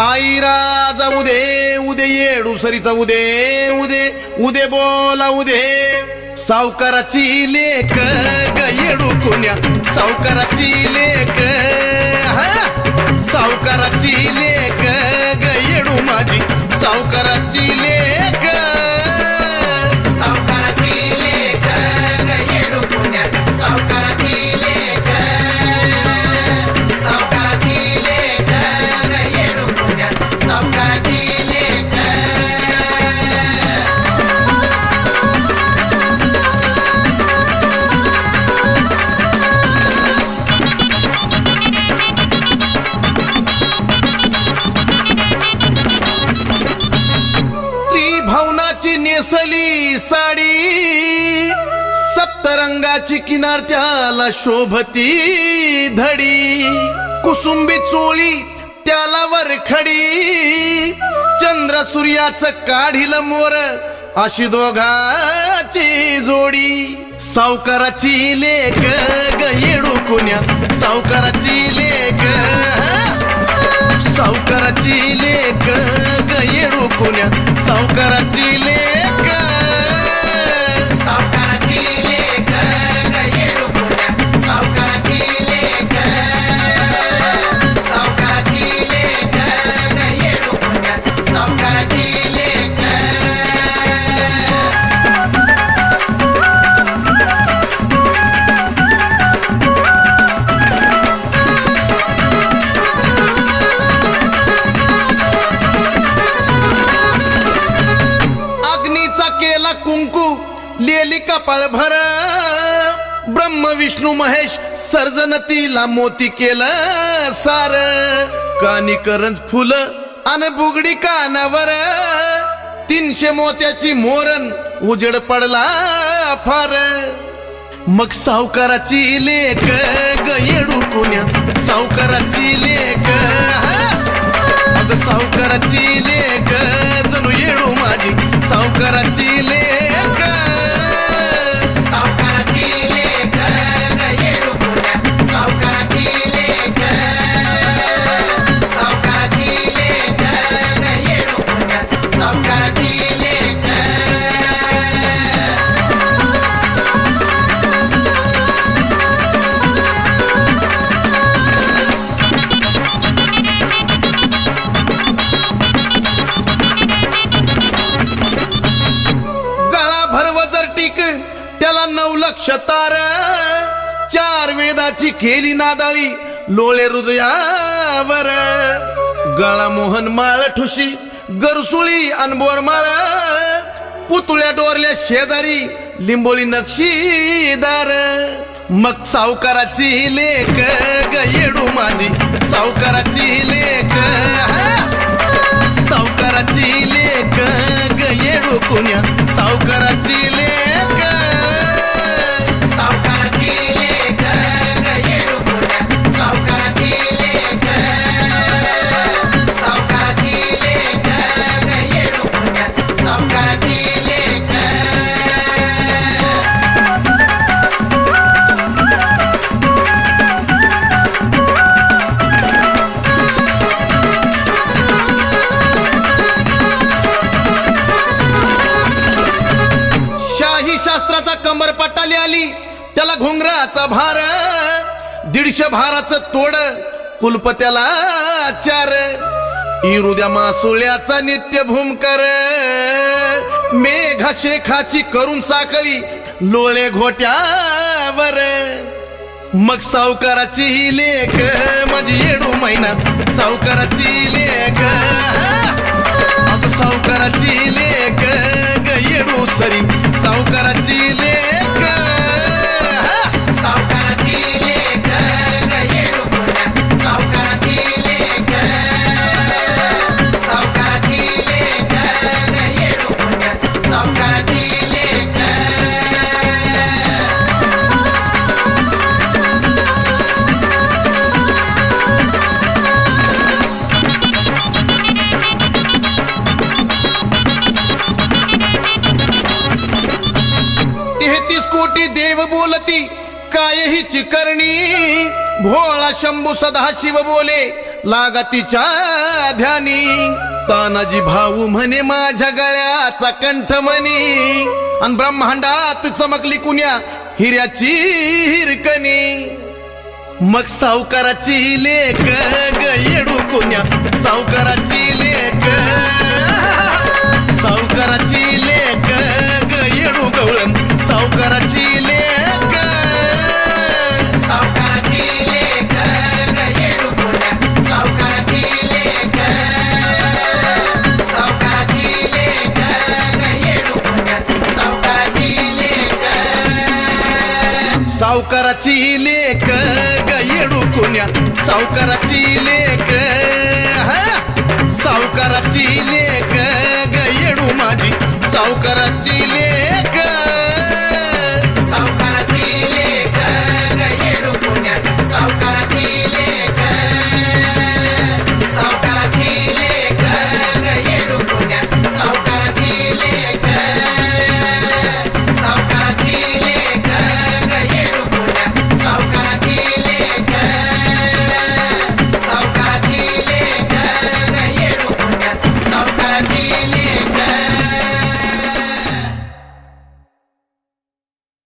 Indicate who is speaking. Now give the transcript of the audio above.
Speaker 1: आईरा जाऊ उदे उदे येडू सरीचा उदे उदे उदे बोला उदे. सावकाराची लेख ग येडू कुण्या. सावकाराची लेख सावकाराची लेख गयडू माझी. सावकाराची लेख नेसली साडी सप्तरंगाची किनार त्याला शोभती धडी. कुसुंबी चोळी त्याला वरखडी चंद्र सूर्याचं काढील मोर अशी दोघाची जोडी. सावकाराची लेक ग येडू कुण्या? सावकाराची लेख सावकाराची लेख ग येडू कुण्या? सावकाराची कुंकू लेली कपाळ भर. ब्रह्म विष्णू महेश सर्जनतीला मोती केलं सार. कानी करंज फुलं आणि बुगडी कानावर. तीनशे मोत्याची मोरण उजेड पडला फार. मग सावकाराची लेख ग पुण्या. सावकाराची लेख मग सावकाराची लेख जणू येडू माझी. सावकाराची भरवजर त्याला नऊ लक्ष तार चार वेदाची केली नादाळी लोळे हृदयावर. गळा मोहन माळ ठुशी गरसुळी अनबोर माळ. पुतळ्या डोरल्या शेजारी लिंबोळी नक्षीदार. मग सावकाराची लेख ग येडू माझी. सावकाराची लेख त्याला घुंगराचा भार दीडशे भाराचं तोड कुलप त्याला चार. इरुद्या मासुळ्याचा नित्य भूमकर मेघा शेखाची करून साखळी लोळे घोट्यावर. मग सावकाराची ही लेख माझी येडू महिना सावकाराची लेख. सावकाराची हिची करणी. भोळा शंभू सदा शिव बोले लागा तिच्या ध्यानी. तानाजी भाऊ म्हणे माझ्या गळ्याचा कंठ म्हणी. आणि ब्रह्मांडात चमकली कुण्या हिऱ्याची हिरकणी. मग सावकाराची लेक ग येडू कुण्या. सावकाराची लेक सावकाराची लेख ग येडू कुण्या. सावकाराची लेख